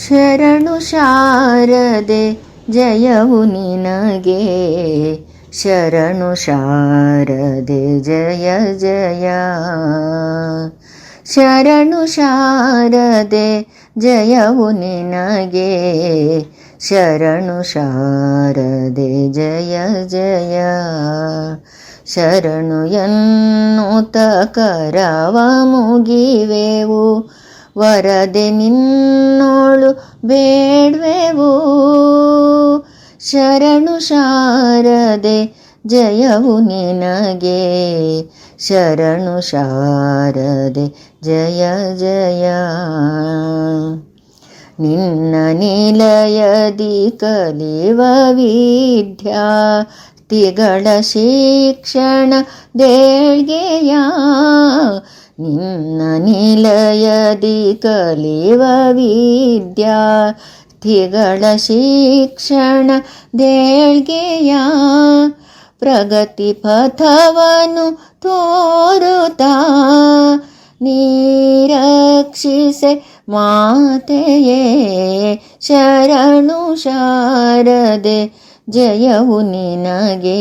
ಶರಣು ಶಾರದೆ ಜಯವು ನಿನಗೆ ಶರಣು ಶಾರದೆ ಜಯ ಜಯ ಶರಣು ಶಾರದೆ ಜಯವು ನಿನಗೆ ಶರಣು ಶಾರದೆ ಜಯ ಜಯ ಶರಣು ಎನ್ನುತ್ತ ಕರವ ಮುಗಿವೆವು ವರದೆ ನಿನ್ನೋಳು ಬೇಡ್ವೆವು. ಶರಣು ಶಾರದೆ ಜಯವು ನಿನಗೆ. ಶರಣು ಶಾರದೆ ಜಯ ಜಯ. ನಿನ್ನ ನಿಲಯದಿ ವಿದ್ಯಾ ತಿಗಳ ಶಿಕ್ಷಣ ದೇಳ್ಗೆಯ. ನಿನ್ನ ನಿಲಯದಿ ಕಲಿವ ವಿದ್ಯಾ ತಿಗಳ ಶಿಕ್ಷಣ ದೇಳ್ಗೆಯ ಪ್ರಗತಿ ಪಥವನ್ನು ತೋರುತ್ತಾ ನೀರಕ್ಷಿಸೆ ಮಾತೆಯೇ ಶರಣು ಶಾರದೆ ಜಯವು ನಿನಗೆ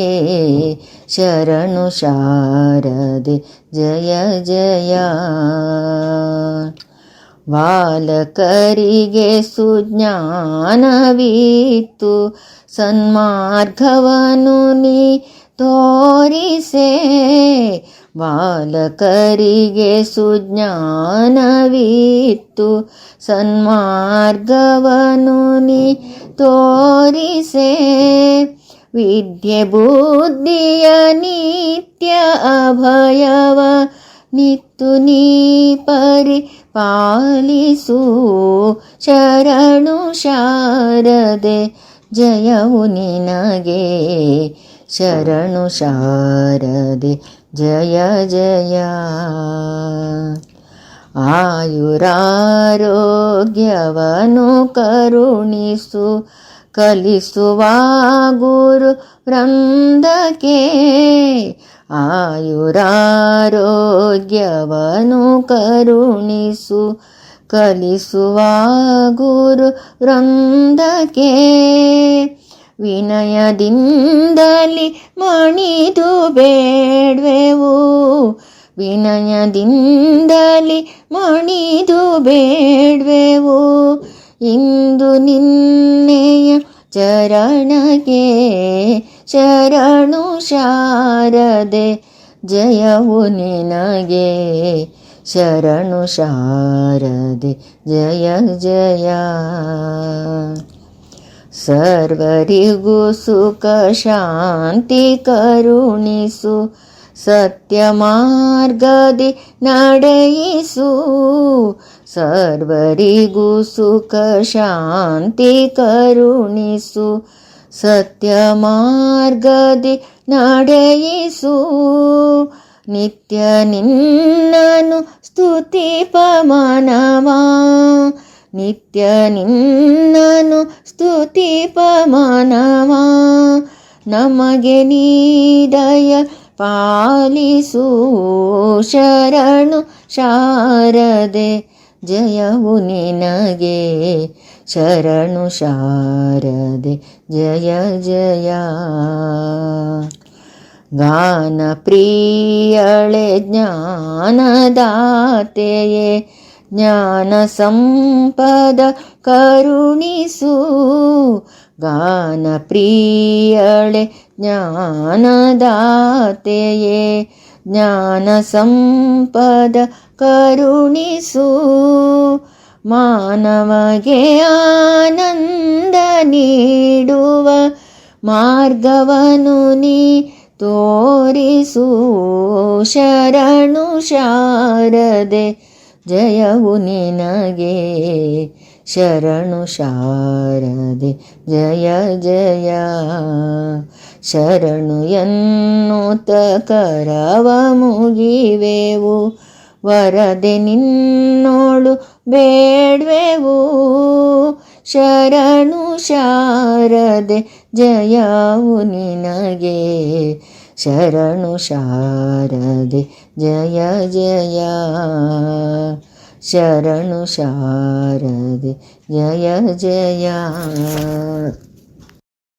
ಶರಣು ಶಾರದೆ ಜಯ ಜಯ ಬಾಲಕರಿಗೆ ಸುಜ್ಞಾನವಿತ್ತು ಸನ್ಮಾರ್ಗವನ್ನು ನೀ ತೋರಿಸೆ ಬಾಲಕರಿಗೆ ಸುಜ್ಞಾನವಿತ್ತು ಸನ್ಮಾರ್ಗವನ್ನು ನೀ ತೋರಿಸೆ ವಿದ್ಯೆ ಬುದ್ಧಿಯ ನಿತ್ಯ ಅಭಯವ ನಿತ್ತು ನೀ ಪರಿ ಪಾಲಿಸು ಶರಣು ಶಾರದೆ ಜಯವು ನಿನಗೆ ಶರಣು ಶಾರದೆ ಜಯ ಜಯ ಆಯುರಾರೋಗ್ಯವನ್ನು ಕರುಣಿಸು ಕಲಿಸುವ ಗುರು ವೃಂದಕ್ಕೆ ಆಯುರಾರೋಗ್ಯವನ್ನು ಕರುಣಿಸು ಕಲಿಸುವ ಗುರು ವೃಂದಕ್ಕೆ ವಿನಯದಿಂದಲಿ ಮಣಿದು ಬೇಡ್ವೆವು. ವಿನಯದಿಂದಲಿ ಮಣಿದು ಬೇಡ್ವೆವು. ಇಂದು ನಿನ್ನೆಯ ಚರಣಗೆ ಶರಣು ಶಾರದೆ, ಜಯವು ನಿನಗೆ. ಶರಣು ಶಾರದೆ ಜಯ ಜಯ. ಸರ್ವರಿಗೂ ಸುಖ ಶಾಂತಿ ಕರುಣಿಸು ಸತ್ಯ ಮಾರ್ಗದಿ ನಡೆಯಿಸು. ಸರ್ವರಿಗೂ ಸುಖ ಶಾಂತಿ ಕರುಣಿಸು ಸತ್ಯ ಮಾರ್ಗದಿ ನಡೆಯಿಸು. ನಿತ್ಯ ನಿನ್ನನು ಸ್ತುತಿ ಪಮಾನವಾ. ನಿತ್ಯ ನಿನ್ನನು ಸ್ತುತಿ ಪಮಾನವಾ. ನಮಗೆ ನೀದಯ ಪಾಲಿಸು ಶರಣು ಶಾರದೆ, ಜಯವು ನಿನಗೆ ಶರಣು ಶಾರದೆ, ಜಯ ಜಯ. ಗಾನ ಪ್ರಿಯಳೆ ಜ್ಞಾನದಾತೆಯೇ ಜ್ಞಾನ ಸಂಪದ ಕರುಣಿಸು ಗಾನ ಪ್ರಿಯಳೆ ಜ್ಞಾನದಾತೆಯೇ ಜ್ಞಾನ ಸಂಪದ ಕರುಣಿಸು ಮಾನವಗೆ ಆನಂದ ನೀಡುವ ಮಾರ್ಗವನು ನೀ ತೋರಿಸು ಶರಣು ಶಾರದೆ, ಜಯವು ನಿನಗೆ. ಶರಣು ಶಾರದೆ, ಜಯ ಜಯ. ಶರಣು ಎನ್ನುತ್ತ ಕರವ ಮುಗಿವೆವು, ವರದೆ ನಿನ್ನೋಳು ಬೇಡ್ವೆವು. ಶರಣು ಶಾರದೆ ಜಯವು ನಿನಗೆ. ಶರಣು ಶಾರದೆ ಜಯ ಜಯ. ಶರಣು ಶಾರದೆ ಜಯ ಜಯ.